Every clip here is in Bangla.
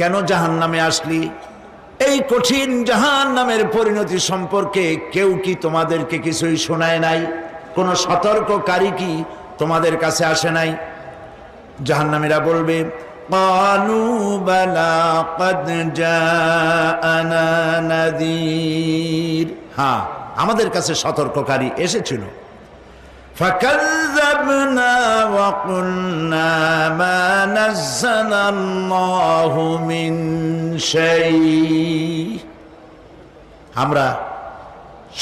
কেন জাহান্নামে আসলি এই কঠিন জাহান্নামের পরিণতি সম্পর্কে কেউ কি তোমাদেরকে কিছুই শোনায় নাই কোন সতর্ককারী কি তোমাদের কাছে আসে নাই জাহান্নামীরা বলবে قالوا بلى قد جاءنا نذير হ্যাঁ আমাদের কাছে সতর্ককারী এসেছিল فكذبنا وقلنا ما نزل الله من شيء আমরা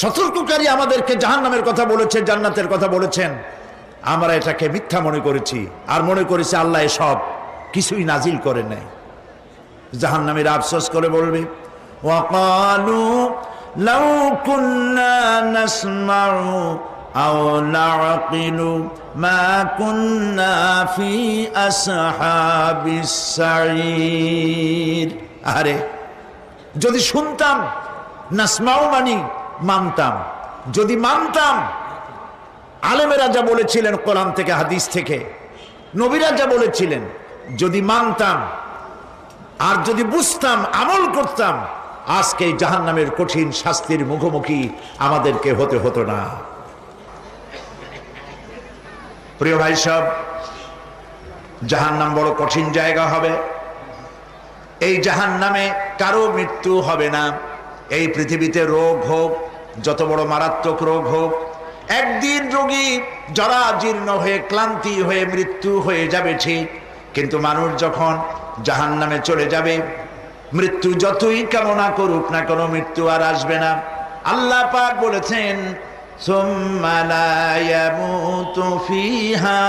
সতর্ককারী আমাদেরকে জাহান্নামের কথা বলেছে জান্নাতের কথা বলেছেন আমরা এটাকে মিথ্যা মনে করেছি আর মনে করেছি আল্লাহ সব কিছুই নাজিল করে নেয় জাহান্নামের আফসোস করে বলবে وقالوا لو كنا نسمع أو نعقل ما كنا في أصحاب السعير আরে যদি শুনতাম নাসমাও মানি মানতাম যদি মানতাম আলেমেরা যা বলেছিলেন কোরআন থেকে হাদিস থেকে নবীরা যা বলেছিলেন যদি মানতাম আর যদি বুঝতাম আমল করতাম আজকে জাহান নামের কঠিন শাস্তির মুখোমুখি আমাদেরকে হতে হতো না প্রিয় ভাই সব জাহান নাম বড় কঠিন জায়গা হবে। এই জাহান নামে কারও মৃত্যু হবে না। এই পৃথিবীতে রোগ হোক, যত বড় মারাত্মক রোগ হোক, একদিন রোগী জরা জীর্ণ হয়ে, ক্লান্তি হয়ে, মৃত্যু হয়ে যাবে ঠিক। কিন্তু মানুষ যখন জাহান নামে চলে যাবে, মৃত্যু যতই কামনা করুক না কোনো, মৃত্যু আর আসবে না। আল্লাহ পাক বলেছেন ثم لا يموت فيها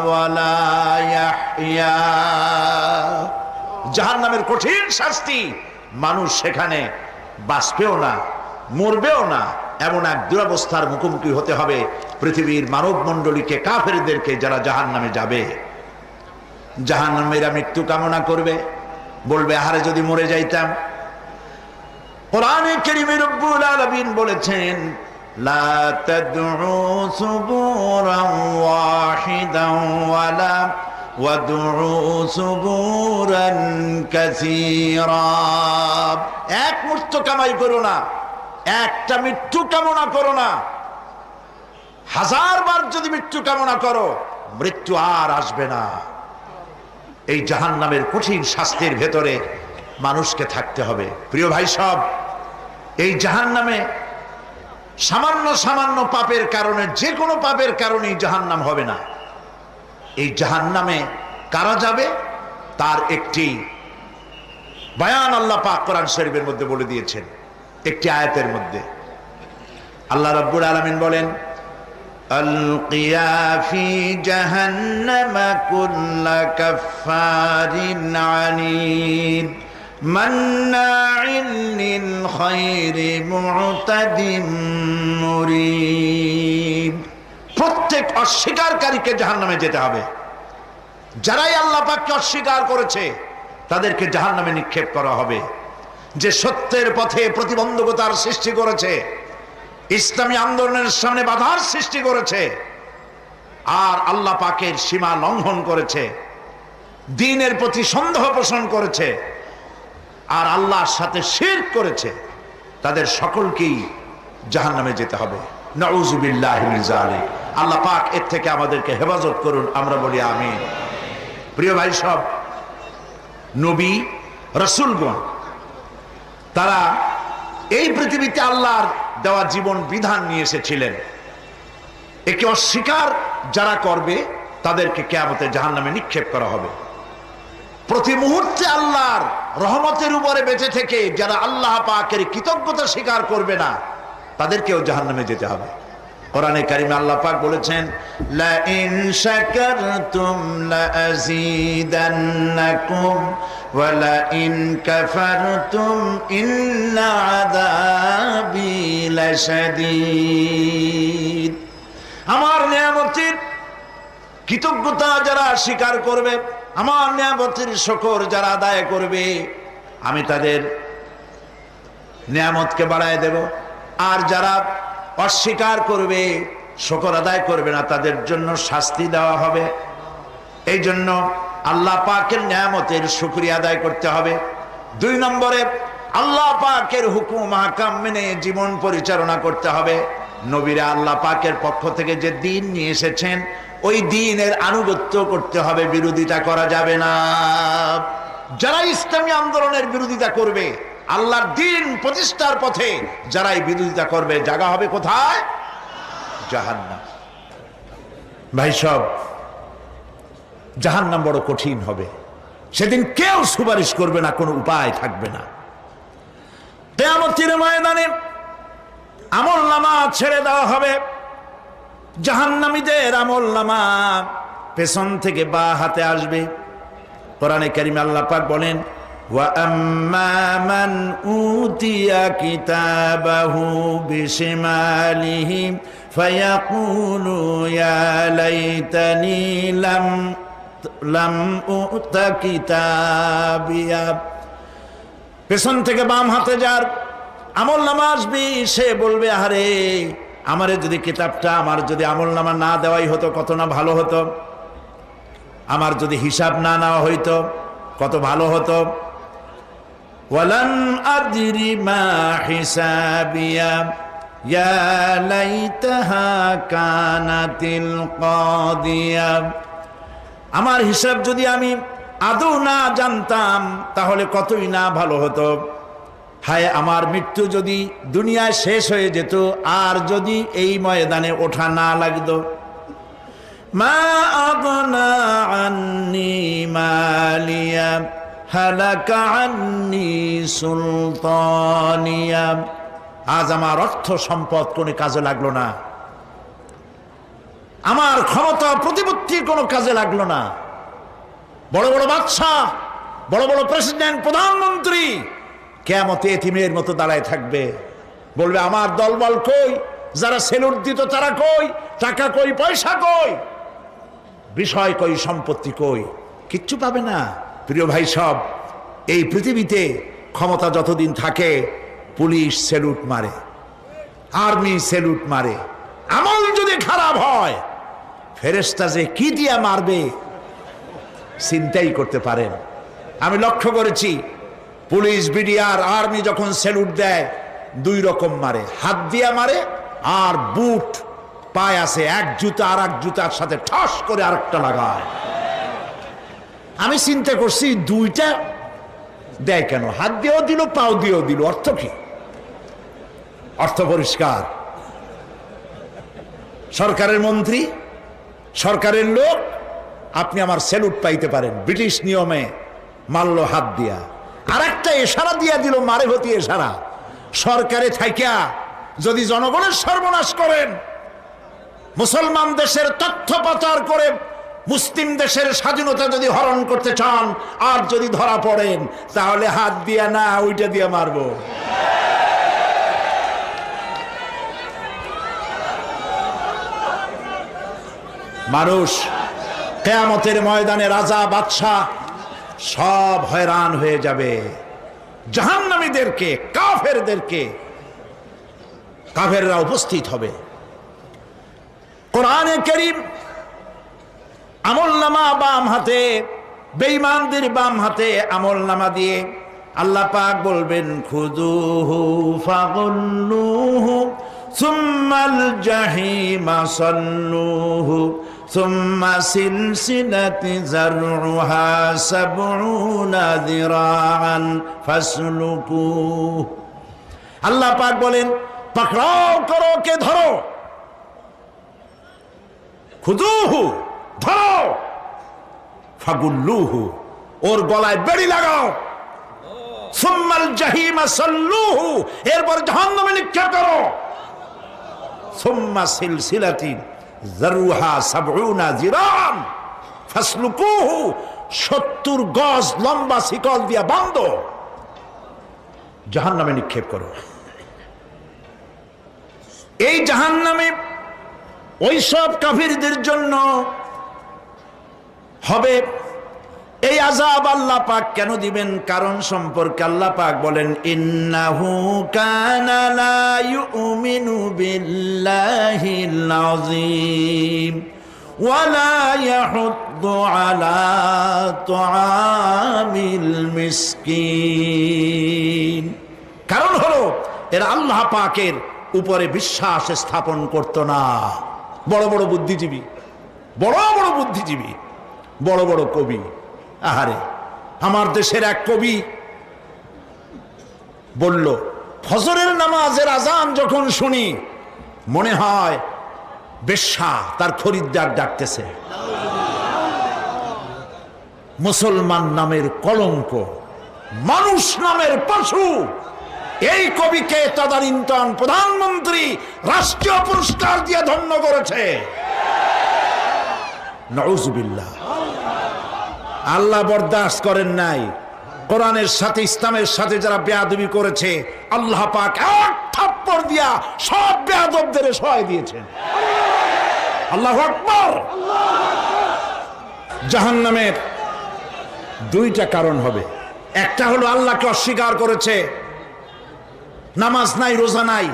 ولا يحيا জাহান নামের কঠিন শাস্তি মানুষ সেখানে বাঁচবেও না মরবেও না এমন এক দুরবস্থার মুখোমুখি হতে হবে পৃথিবীর মানব মণ্ডলীকে কাফেরদেরকে যারা জাহান নামে যাবে জাহান নামেরা মৃত্যু কামনা করবে বলবে আহারে যদি মরে যাইতাম কোরআনে কেরিমে রব্বুল আলামিন বলেছেন লা তাদউ সুবুরান ওয়াহিদান ওয়ালা وادعوا سبورا كثيرا এক মৃত্যু কামাই করো না একটা মৃত্যু কামনা করো না হাজার বার যদি মৃত্যু কামনা করো মৃত্যু আর আসবে না এই জাহান নামের কঠিন শাস্তির ভেতরে মানুষকে থাকতে হবে প্রিয় ভাই সব এই জাহান নামে সামান্য সামান্য পাপের কারণে, যে কোনো পাপের কারণেই জাহান্নাম হবে না। এই জাহান্নামে কারা যাবে? তার একটি বায়ান আল্লাহ পাক কোরআন শরীফের মধ্যে বলে দিয়েছেন, একটি আয়াতের মধ্যে। আল্লাহ রব্বুর আলমিন বলেন জাহান্নামা কাফারিন আনিদ مناع للخير معتد مريب প্রত্যেক অস্বীকারীকে জাহান্নামে যেতে হবে যারাই আল্লাহ পাককে অস্বীকার করেছে তাদেরকে জাহান্নামে নিক্ষেপ করা হবে যে সত্যের পথে প্রতিবন্ধকতার সৃষ্টি করেছে ইসলামী আন্দোলনের সামনে বাধার সৃষ্টি করেছে আর আল্লাহ পাকের সীমা লঙ্ঘন করেছে দিনের প্রতি সন্দেহ পোষণ করেছে আর আল্লাহর সাথে শের করেছে, তাদের সকলকেই জাহান নামে যেতে হবে। আল্লাহ পাক এর থেকে আমাদেরকে হেফাজত করুন, আমরা বলি আমি প্রিয় ভাই সব, নবী রসুলগণ তারা এই পৃথিবীতে আল্লাহর দেওয়া জীবন বিধান নিয়ে এসেছিলেন। একে অস্বীকার যারা করবে, তাদেরকে কেয়ামতে জাহান নামে নিক্ষেপ করা হবে। প্রতি মুহূর্তে আল্লাহর রহমতের উপরে বেঁচে থেকে যারা আল্লাহ পাকের কৃতজ্ঞতা স্বীকার করবে না, তাদেরকেও জাহান নামে যেতে হবে। কোরআনে কারিমে আল্লাহ পাক বলেছেন লা ইন শাকারতুম লা আযীদান্নাকুম ওয়া লা ইন কাফারতুম ইন্না আযাবি লাশাদীদ। আমার নিয়ামতের কৃতজ্ঞতা যারা স্বীকার করবে আমার নিয়ামতির শকর যারা আদায় করবে, আমি তাদের নিয়ামতকে বাড়ায় দেব। আর যারা অস্বীকার করবে, শকর আদায় করবে না, তাদের জন্য শাস্তি দেওয়া হবে। এই জন্য আল্লাহ পাকের নিয়ামতের শুক্রিয়া আদায় করতে হবে। দুই নম্বরে আল্লাহ পাকের হুকুম হাকাম মেনে জীবন পরিচালনা করতে হবে। নবীরা আল্লাহ পাকের পক্ষ থেকে যে দিন নিয়ে এসেছেন, ওই দিনের আনুগত্য করতে হবে, বিরোধিতা করা যাবে না। যারা ইসলামী আন্দোলনের বিরোধিতা করবে, আল্লাহর দিন প্রতিষ্ঠার পথে যারাই বিরোধিতা করবে, জায়গা হবে কোথায়? জাহান্নাম। ভাই সব, জাহান্নাম বড় কঠিন হবে। সেদিন কেউ সুপারিশ করবে না, কোনো উপায় থাকবে না। কেয়ামতের ময়দানে আমল নামা ছেড়ে দেওয়া হবে জাহান্নামীদের আমল নামা পেছন থেকে বা হাতে আসবে কোরআনে কারিমে আল্লাহ পাক বলেন وَأَمَّا مَنْ أُوتِيَ كِتَابَهُ بِشِمَالِهِ فَيَقُولُ يَا لَيْتَنِي لَمْ لَمْ أُؤْتَ كِتَابِيَهْ পেছন থেকে বাম হাতে যার আমল নামা আসবি, সে বলবে আরে আমারে যদি কিতাবটা, আমার যদি আমল নামা না দেওয়াই হতো, কত না ভালো হতো? আমার যদি হিসাব না নেওয়া হইতো, কত ভালো হতো? আমার হিসাব যদি আমি আদৌ না জানতাম, তাহলে কতই না ভালো হতো? হায়, আমার মৃত্যু যদি দুনিয়ায় শেষ হয়ে যেত, আর যদি এই ময়দানে ওঠা না লাগতো। মা আজ আমার অর্থ সম্পদ কোনো কাজে লাগল না। আমার ক্ষমতা প্রতিপত্তি কোনো কাজে লাগল না। বড় বড় বাচ্চা বড় বড় প্রেসিডেন্ট, প্রধানমন্ত্রী কেমতে এতিমের মতো দাঁড়ায় থাকবে। বলবে, আমার দলবল কই? যারা সেলুট দিত তারা কই? টাকা কই, পয়সা কই? বিষয় কই, সম্পত্তি কই? কিচ্ছু পাবে না। প্রিয় ভাই সব, এই পৃথিবীতে ক্ষমতা যতদিন থাকে, পুলিশ সেলুট মারে, আর্মি সেলুট মারে, আমল যদি খারাপ হয় ফেরেস্তা যে কি দিয়া মারবে, চিন্তাই করতে পারেন। আমি লক্ষ্য করেছি পুলিশ, বিডিআর, আর্মি যখন সেলুট দেয়, দুই রকম মারে। হাত দিয়া মারে আর বুট পায় আছে। এক জুতা আর এক জুতার সাথে ঠস করে আরেকটা লাগায়। আমি চিন্তা করছি, দুইটা দেয় কেন? হাত দিয়েও দিল, পাও দিয়েও দিল। অর্থ কি? অর্থ পরিষ্কার? সরকারের মন্ত্রী, সরকারের লোক, আপনি আমার সেলুট পাইতে পারেন। ব্রিটিশ নিয়মে মারল হাত দিয়া। আর একটা এশারা দিয়া দিল মারে হতি এশারা সরকারে থাইকা যদি জনগণের সর্বনাশ করেন, মুসলমান দেশের তথ্য পাচার করে মুসলিম দেশের স্বাধীনতা যদি হরণ করতে চান, আর যদি ধরা পড়েন, তাহলে হাত দিয়া না, ওইটা দিয়ে মারবো। মানুষ, কেয়ামতের ময়দানে রাজা, বাদশাহ সব হয়রান হয়ে যাবে। জাহান্নামীদেরকে, কাফেরদেরকে কাফেররা উপস্থিত হবে। কোরআনে করিম আমল নামা বাম হাতে, বেঈমানদের বাম হাতে আমল নামা দিয়ে আল্লাহ পাক বলবেন খুদুহু ফাগুল্লুহু সুম্মাল জাহিমা সাল্লুহু ثم سلسلة زرعها سبعون ذراعا فاسلكوه আল্লাহ পাক বলেন পাকড়াও করো কে ধরো খুদুহু ধরো ফাগুল্লুহু ওর গলায় বেড়ি লাগাও সুম্মাল জাহিমা সাল্লুহু এরপর জাহান্নামে নিক্ষেপ করো সুম্মা সিলসিলাতি জারুহা সাবউনা জিরান সত্তর গজ লম্বা শিকল দিয়া বান্ধ। জাহান নামে নিক্ষেপ করো। এই জাহান নামে ওই সব কাফিরদের জন্য হবে এই আজাব আল্লাহ পাক কেন দিবেন? কারণ সম্পর্কে আল্লাহ পাক বলেন, ইন্নাহু কানা লা ইউমিনু বিল্লাহিল আযীম ইয়াহুদ্দু আলা তুআমিল মিসকিন। কারণ হলো, এরা আল্লাহ পাকের উপরে বিশ্বাস স্থাপন করত না। বড় বড় বুদ্ধিজীবী, বড় বড় বুদ্ধিজীবী, বড় বড় কবি। আহারে, আমার দেশের এক কবি বলল, ফজরের নামাজের আজান যখন শুনি, মনে হয় বেশ্যা, তার খরিদ্দার ডাকতেছে। মুসলমান নামের কলঙ্ক, মানুষ নামের পশু এই কবিকে তদানীন্তন প্রধানমন্ত্রী রাষ্ট্রীয় পুরস্কার দিয়ে ধন্য করেছে। নজুবিল্লাহ আল্লাহ বরদাস্ত করেন নাই। কোরআনের সাথে, ইসলামের সাথে যারা বেয়াদবি করেছে, আল্লাহ পাক এক থাপ্পড় দিয়া সব বেয়াদবদের সহায় দিয়েছেন। আল্লাহ আকবর। জাহান নামের দুইটা কারণ হবে। একটা হলো আল্লাহকে অস্বীকার করেছে, নামাজ নাই, রোজা নাই।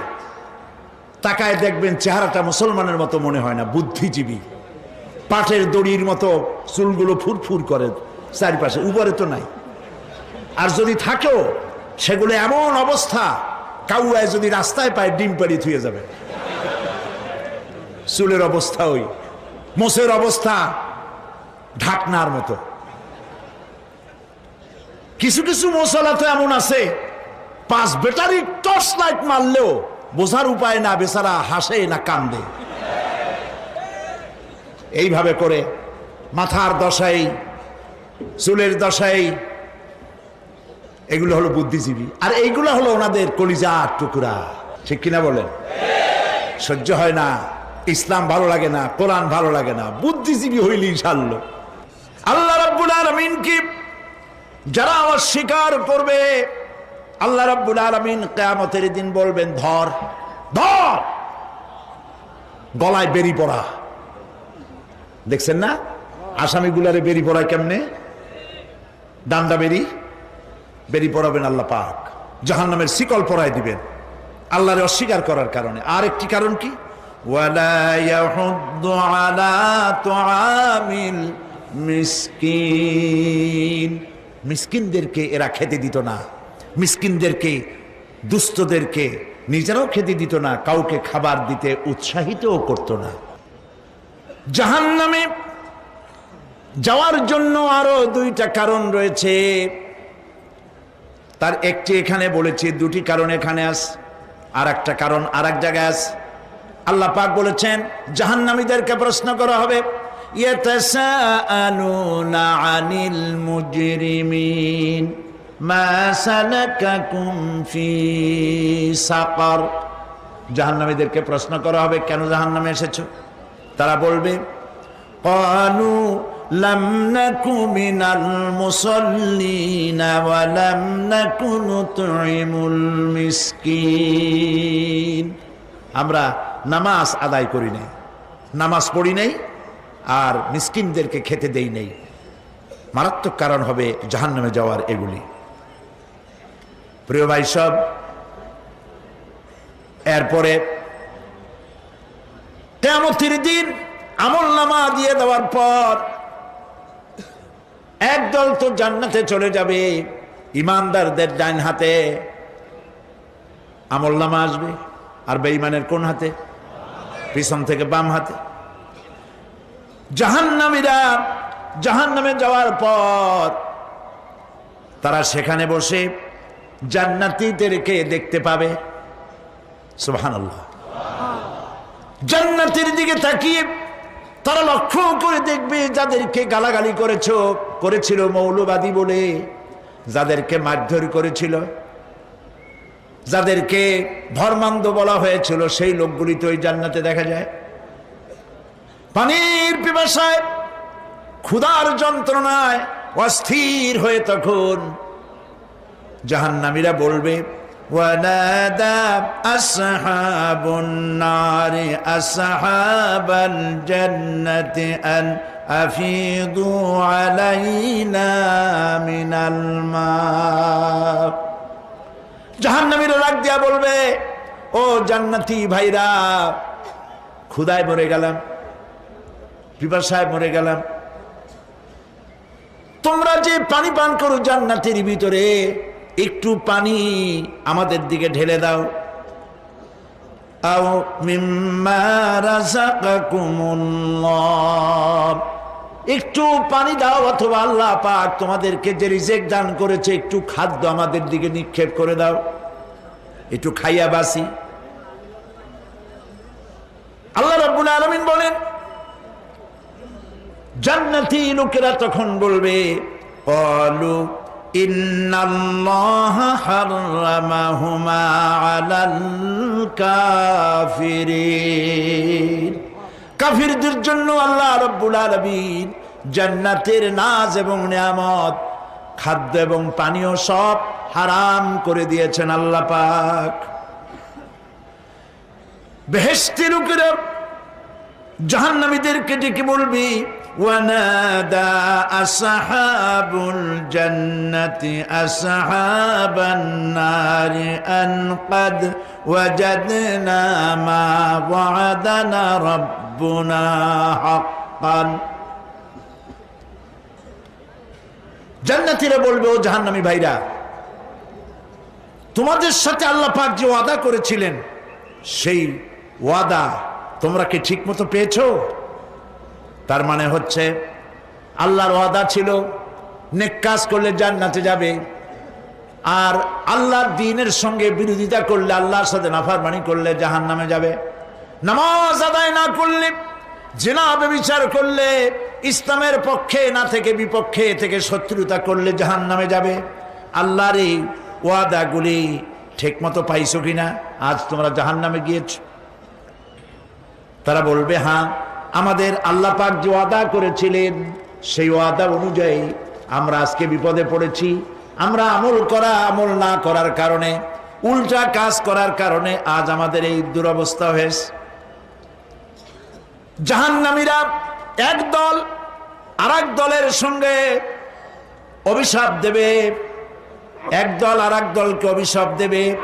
তাকায় দেখবেন চেহারাটা মুসলমানের মতো মনে হয় না, বুদ্ধিজীবী। পাটের দড়ির মতো চুলগুলো ফুরফুর করে চারিপাশে, উপরে তো নাই। আর যদি থাকেও, সেগুলো এমন অবস্থা, কাউয়ায় যদি রাস্তায় পায়, ডিম পাড়ি থুয়ে যাবে। চুলের অবস্থা ওই, মোষের অবস্থা ঢাকনার মতো। কিছু কিছু মশলা তো এমন আছে, পাঁচ ব্যাটারি টর্চ লাইট মারলেও বোঝার উপায় না, বেচারা হাসে না, কান্দে। এইভাবে করে মাথার দশাই, চুলের দশাই, এগুলো হলো বুদ্ধিজীবী। আর এইগুলো হলো ওনাদের কলিজা টুকরা। ঠিক কিনা বলেন? সহ্য হয় না, ইসলাম ভালো লাগে না, কোরআন ভালো লাগে না, বুদ্ধিজীবী হইলেই সারল আল্লাহ রাব্বুল আলামিন কি? যারা আমার স্বীকার করবে, আল্লাহ রাব্বুল আলামিন কেয়ামতের দিন বলবেন, ধর ধর! গলায় বেরি পড়া দেখছেন না? আসামিগুলারে বেরি পড়ায় কেমনে? ডান্ডা বেরি? বেরি পড়াবেন আল্লাহ পাক। জাহান নামের শিকল পড়ায় দিবেন। আল্লাহরে অস্বীকার করার কারণে। আর একটি কারণ কি? মিসকিনদেরকে এরা খেতে দিত না। মিসকিনদেরকে, দুস্থদেরকে নিজেরাও খেতে দিত না। কাউকে খাবার দিতে উৎসাহিতও করতো না। জাহান নামে যাওয়ার জন্য আরও দুইটা কারণ রয়েছে। তার একটি এখানে বলেছি, দুটি কারণ এখানে আস আর একটা কারণ আর এক জায়গায় আস। আল্লাহ পাক বলেছেন, জাহান্নামীদেরকে প্রশ্ন করা হবে জাহান্নামীদেরকে প্রশ্ন করা হবে, কেন জাহান্নামে এসেছ? তারা বলবে قالوا لم نك من المصلين ولم نك نطعم المسكين আমরা নামাজ আদায় করি নাই নামাজ পড়ি নাই আর মিসকিনদেরকে খেতে দেই নাই মারাত্মক কারণ হবে জাহান্নামে যাওয়ার এগুলি প্রিয় ভাই সব এরপরে কেমতির দিন আমল নামা দিয়ে দেওয়ার পর একদল তো জান্নাতে চলে যাবে, ইমানদারদের ডাইন হাতে আমল নামা আসবে। আর বেঈমানের কোন হাতে? পিছন থেকে বাম হাতে। জাহান্নামীরা জাহান্নামে যাওয়ার পর তারা সেখানে বসে জান্নাতীদেরকে দেখতে পাবে। সুবহানাল্লাহ। জান্নাতের দিকে তাকিয়ে তারা লক্ষ্য করে দেখবে যাদেরকে গালাগালি করেছ, করেছিল মৌলবাদী বলে, যাদেরকে মারধর করেছিল, যাদেরকে ধর্মান্ধ বলা হয়েছিল, সেই লোকগুলি তো ওই জান্নাতে দেখা যায়। পানির পিপাসায়, ক্ষুধার যন্ত্রণায় অস্থির হয়ে তখন জাহান্নামীরা বলবে ونادى أصحاب النار أصحاب الجنة أن أفيضوا علينا من الماء জাহান্নামীরা রাগ দিয়া বলবে ও জান্নাতি ভাইরা ক্ষুদায় মরে গেলাম পিপাসায় মরে গেলাম তোমরা যে পানি পান করো জান্নাতের ভিতরে একটু পানি আমাদের দিকে ঢেলে দাও। একটু পানি দাও অথবা আল্লাহ পাক তোমাদেরকে যে রিজেক্ট দান করেছে, একটু খাদ্য আমাদের দিকে নিক্ষেপ করে দাও। একটু খাইয়া বাসি আল্লাহ রব্বুল আলমিন বলেন, জান্নাতি লোকেরা তখন বলবে অলুক কাফিরদের জন্য আল্লাহ রব্বুল আলমিন জান্নাতের নাজ এবং নিয়ামত, খাদ্য এবং পানীয় সব হারাম করে দিয়েছেন আল্লাহ পাক। বেহেস্তি লোকেরা জাহান্নামীদেরকে ডেকে বলবি ونادى أصحاب الجنة أصحاب النار أن قد وجدنا ما وعدنا ربنا حقا জান্নাতীরা বলবে ও জাহান্নামী ভাইরা তোমাদের সাথে আল্লাহ পাক যে ওয়াদা করেছিলেন সেই ওয়াদা তোমরা কি ঠিক মতো পেয়েছো তার মানে হচ্ছে, আল্লাহর ওয়াদা ছিল, নেক কাজ করলে জান্নাতে যাবে, আর আল্লাহর দিনের সঙ্গে বিরোধিতা করলে, আল্লাহর সাথে নাফারমানি করলে জাহান নামে যাবে। নামাজ আদায় না করলে, জেনা বিচার করলে, ইসলামের পক্ষে না থেকে বিপক্ষে থেকে শত্রুতা করলে জাহান নামে যাবে। আল্লাহর এই ওয়াদাগুলি ঠিক মতো পাইছো কিনা? আজ তোমরা জাহান নামে গিয়েছ। তারা বলবে হ্যাঁ আমাদের আল্লাহ পাক যে ওয়াদা করেছিলেন, সেই ওয়াদা অনুযায়ী আমরা আজকে বিপদে পড়েছি। আমরা আমল করা, আমল না করার কারণে, উল্টা কাজ করার কারণে আজ আমাদের এই দুরবস্থা হয়েছে। জাহান্নামীরা এক দল আর দলের সঙ্গে অভিশাপ দেবে। এক দল আর দলকে অভিশাপ দেবে।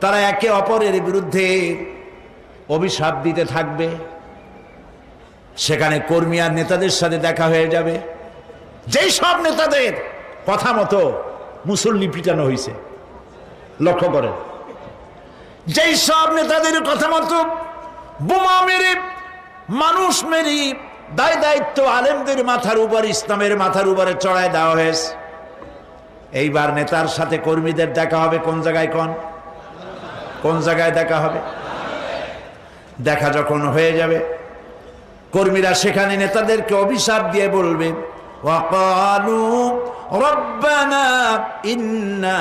তারা একে অপরের বিরুদ্ধে অভিশাপ দিতে থাকবে। সেখানে কর্মী আর নেতাদের সাথে দেখা হয়ে যাবে। যেই সব নেতাদের কথা মতো মুসল্লি পিটানো হয়েছে লক্ষ্য করেন। যেই সব নেতাদের কথা মতো বোমা মেরে, মানুষ মেরি, দায় দায়িত্ব আলেমদের মাথার উপর, ইসলামের মাথার উপরে চড়ায় দেওয়া হয়েছে। এইবার নেতার সাথে কর্মীদের দেখা হবে কোন জায়গায় কোন? কোন জায়গায় দেখা হবে? দেখা যখন হয়ে যাবে কর্মীরা সেখানে নেতাদেরকে অভিশাপ দিয়ে বলবে وقالوا ربنا إنا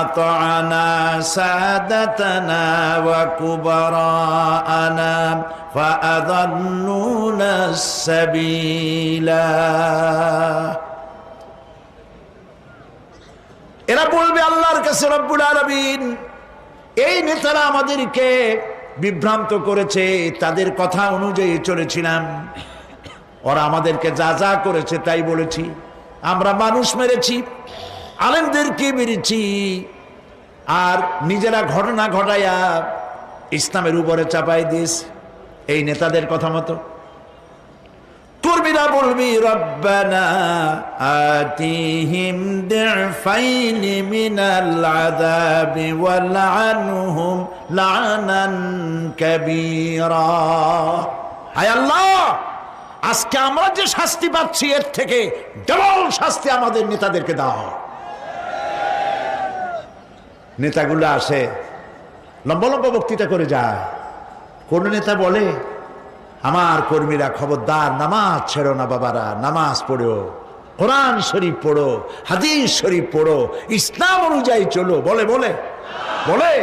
أطعنا سادتنا وكبراءنا فأضلونا السبيلا এরা বলবে আল্লাহর কাছে রব্বুল আলমিন এই নেতারা আমাদেরকে বিভ্রান্ত করেছে, তাদের কথা অনুযায়ী চলেছিলাম। ওরা আমাদেরকে যা যা করেছে তাই বলেছি। আমরা মানুষ মেরেছি, আলেমদেরকে মেরেছি, আর নিজেরা ঘটনা ঘটাইয়া ইসলামের উপরে চাপাই দিস এই নেতাদের কথা মতো। কর্মীরা বলবি হায় আল্লাহ, আজকে আমরা যে শাস্তি পাচ্ছি, এর থেকে ডবল শাস্তি আমাদের নেতাদেরকে দাও। নেতাগুলো আসে লম্বা লম্বা বক্তৃতা করে যায়। কোন নেতা বলে আমার কর্মীরা খবরদার, নামাজ ছেড়ো না বাবারা, নামাজ পড়ো। কোরআন শরীফ পড়ো, হাদিস শরীফ পড়ো, ইসলাম অনুযায়ী চলো। বলে বলে? বলে?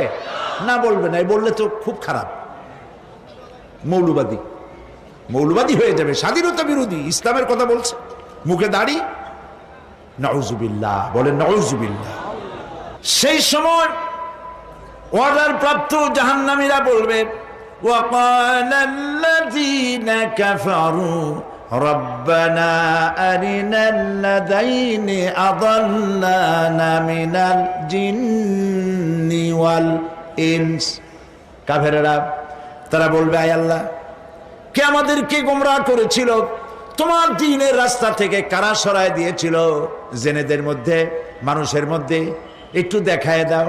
না বলবে না বললে তো খুব খারাপ। মৌলবাদী। মৌলবাদী হয়ে যাবে, স্বাধীনতা বিরোধী, ইসলামের কথা বলছে। মুখে দাড়ি? নজুবিল্লাহ বলেন নজুবিল্লাহ সেই সময় অর্ডার প্রাপ্ত জাহান্নামীরা বলবে وقال الذين كفروا ربنا أرنا الذين أضلانا من الجن والإنس কাফেরেরা তারা বলবে আয় আল্লাহ কে আমাদেরকে গোমরা করেছিল তোমার দিনের রাস্তা থেকে কারা সরায় দিয়েছিল জেনেদের মধ্যে মানুষের মধ্যে একটু দেখায় দাও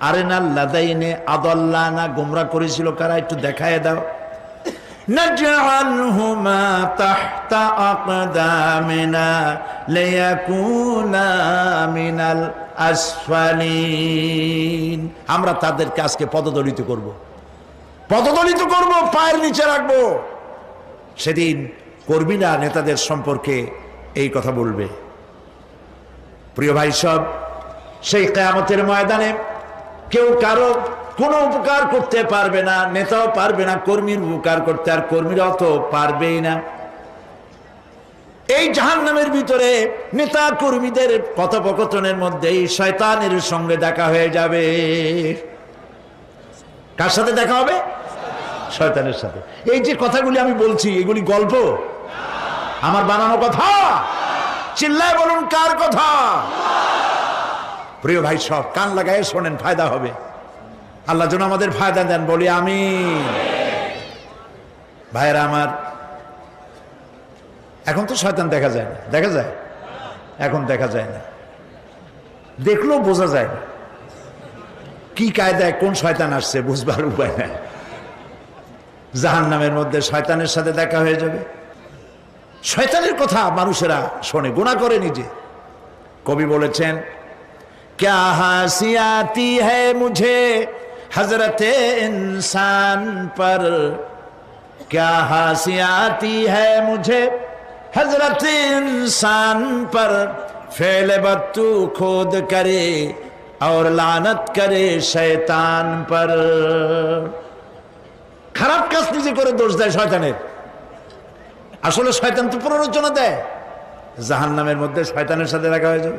আরে না লাদাইনে আদল্লা না গোমরা করেছিল কারা একটু দেখায় দাও نجعلهما تحت أقدامنا ليكونا من الأسفلين আমরা তাদেরকে আজকে পদদলিত করব পদদলিত করব পায়ের নিচে রাখবো সেদিন কর্মীরা নেতাদের সম্পর্কে এই কথা বলবে প্রিয় ভাই সব সেই কেয়ামতের ময়দানে কেউ কারও কোনো উপকার করতে পারবে না, নেতাও পারবে না, কর্মীর উপকার করতে, আর কর্মীরাও তো পারবেই না। এই জাহান নামের ভিতরে নেতা কর্মীদের কথোপকথনের মধ্যেই শয়তানের সঙ্গে দেখা হয়ে যাবে। কার সাথে দেখা হবে? শয়তানের সাথে। এই যে কথাগুলি আমি বলছি, এগুলি গল্প? আমার বানানো কথা? চিল্লায় বলুন, কার কথা? প্রিয় ভাই, সব কান লাগায় শোনেন, ফায়দা হবে। আল্লাহ যেন আমাদের ফায়দা দেন, বলি আমি ভাইয়েরা আমার, এখন তো শয়তান দেখা যায় না। দেখা যায়? এখন দেখা যায় না। দেখলেও বোঝা যায় না। কি কায়দায় কোন শয়তান আসছে, বুঝবার উপায় নাই। জাহান নামের মধ্যে শয়তানের সাথে দেখা হয়ে যাবে। শয়তানের কথা মানুষেরা শোনে গুণা করে নিজে। কবি বলেছেন क्या हंसी आती है मुझे हजरत इंसान पर क्या हंसी आती है मुझे हजरत इंसान पर फेल बत्तू खोद करे और लानत करे शैतान पर খারাপ কাজ নিজে করে দোষ দেয় শয়তানের আসলে শয়তান তো প্ররোচনা দেয় জাহান নামের মধ্যে শয়তানের সাথে দেখা হয়ে যাবে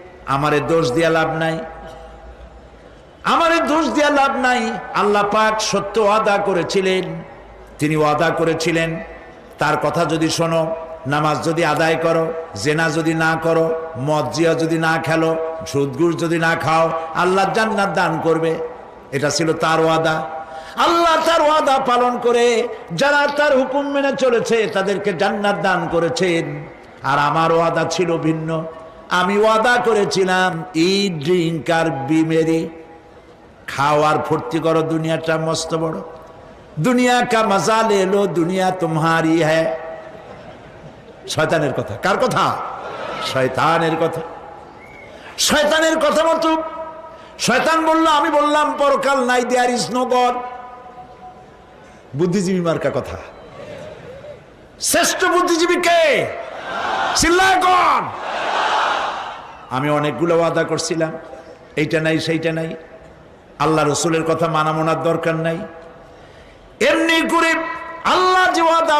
আমারে দোষ দিয়া লাভ নাই। আমারে দোষ দিয়া লাভ নাই। আল্লাহ পাক সত্য ওয়াদা করেছিলেন। তিনি ওয়াদা করেছিলেন। তার কথা যদি শোনো, নামাজ যদি আদায় করো, জেনা যদি না করো, মদ জিয়া যদি না খেলো সুদগুর যদি না খাও, আল্লাহ জান্নাত দান করবে। এটা ছিল তার ওয়াদা। আল্লাহ তার ওয়াদা পালন করে যারা তার হুকুম মেনে চলেছে, তাদেরকে জান্নাত দান করেছেন। আর আমার ওয়াদা ছিল ভিন্ন। আমি ওয়াদা করেছিলাম ই ড্রিঙ্ক আর বিমেরি খাওয়ার ফুর্তি করো, দুনিয়াটা মস্ত বড়। দুনিয়া কা মজা লে দুনিয়া তোমারি হ্যাঁ শয়তানের কথা। কার কথা? শয়তানের কথা। শয়তানের কথা মতো শয়তান বলল, আমি বললাম, পরকাল নাই দেয়ার ইজ নো গড বুদ্ধিজীবী মার্কা কথা। শ্রেষ্ঠ বুদ্ধিজীবী কে? চিল্লায় আমি অনেকগুলো ওয়াদা করছিলাম। এইটা নাই, সেইটা নাই। আল্লাহ রসুলের কথা মানা মনার দরকার নাই। এমনি করে আল্লাহ যে ওয়াদা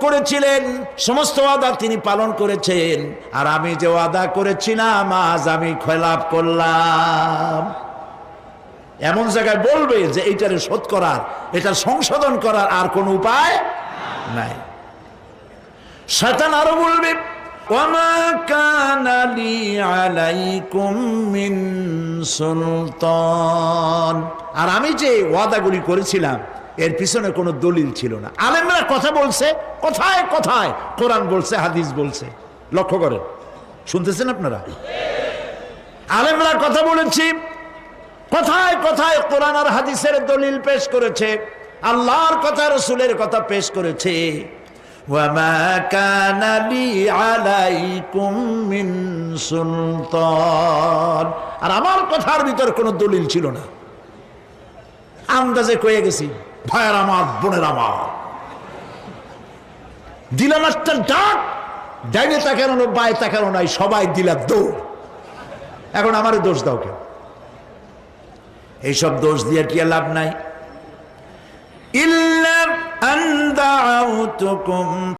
করেছিলেন, সমস্ত ওয়াদা তিনি পালন করেছেন। আর আমি যে ওয়াদা করেছিলাম, আজ আমি খেলাপ করলাম। এমন জায়গায় বলবে যে এইটারে শোধ করার, এটা সংশোধন করার আর কোন উপায় নাই। শয়তান আরও বলবে وما كان لي عليكم من সুলতান আর আমি যে ওয়াদাগুলি করেছিলাম এর পিছনে কোনো দলিল ছিল না আলেমরা কথা বলছে কথায় কথায় কোরআন বলছে হাদিস বলছে লক্ষ্য করেন শুনতেছেন আপনারা আলেমরা কথা বলেছি কথায় কথায় কোরআন আর হাদিসের দলিল পেশ করেছে আল্লাহর কথা রসুলের কথা পেশ করেছে وما كان لي عليكم من سلطان আর আমার কথার ভিতর কোনো দলিল ছিল না আন্দাজে কয়ে গেছি ভাইয়ের আমার বোনের আমার দিলাম একটা ডাক ডাইনে তাকানো না বায়ে তাকানো নাই সবাই দিলাম দৌড় এখন আমার দোষ দাও কেউ এইসব দোষ দিয়ে কি আর লাভ নাই إلا أن دعوتكم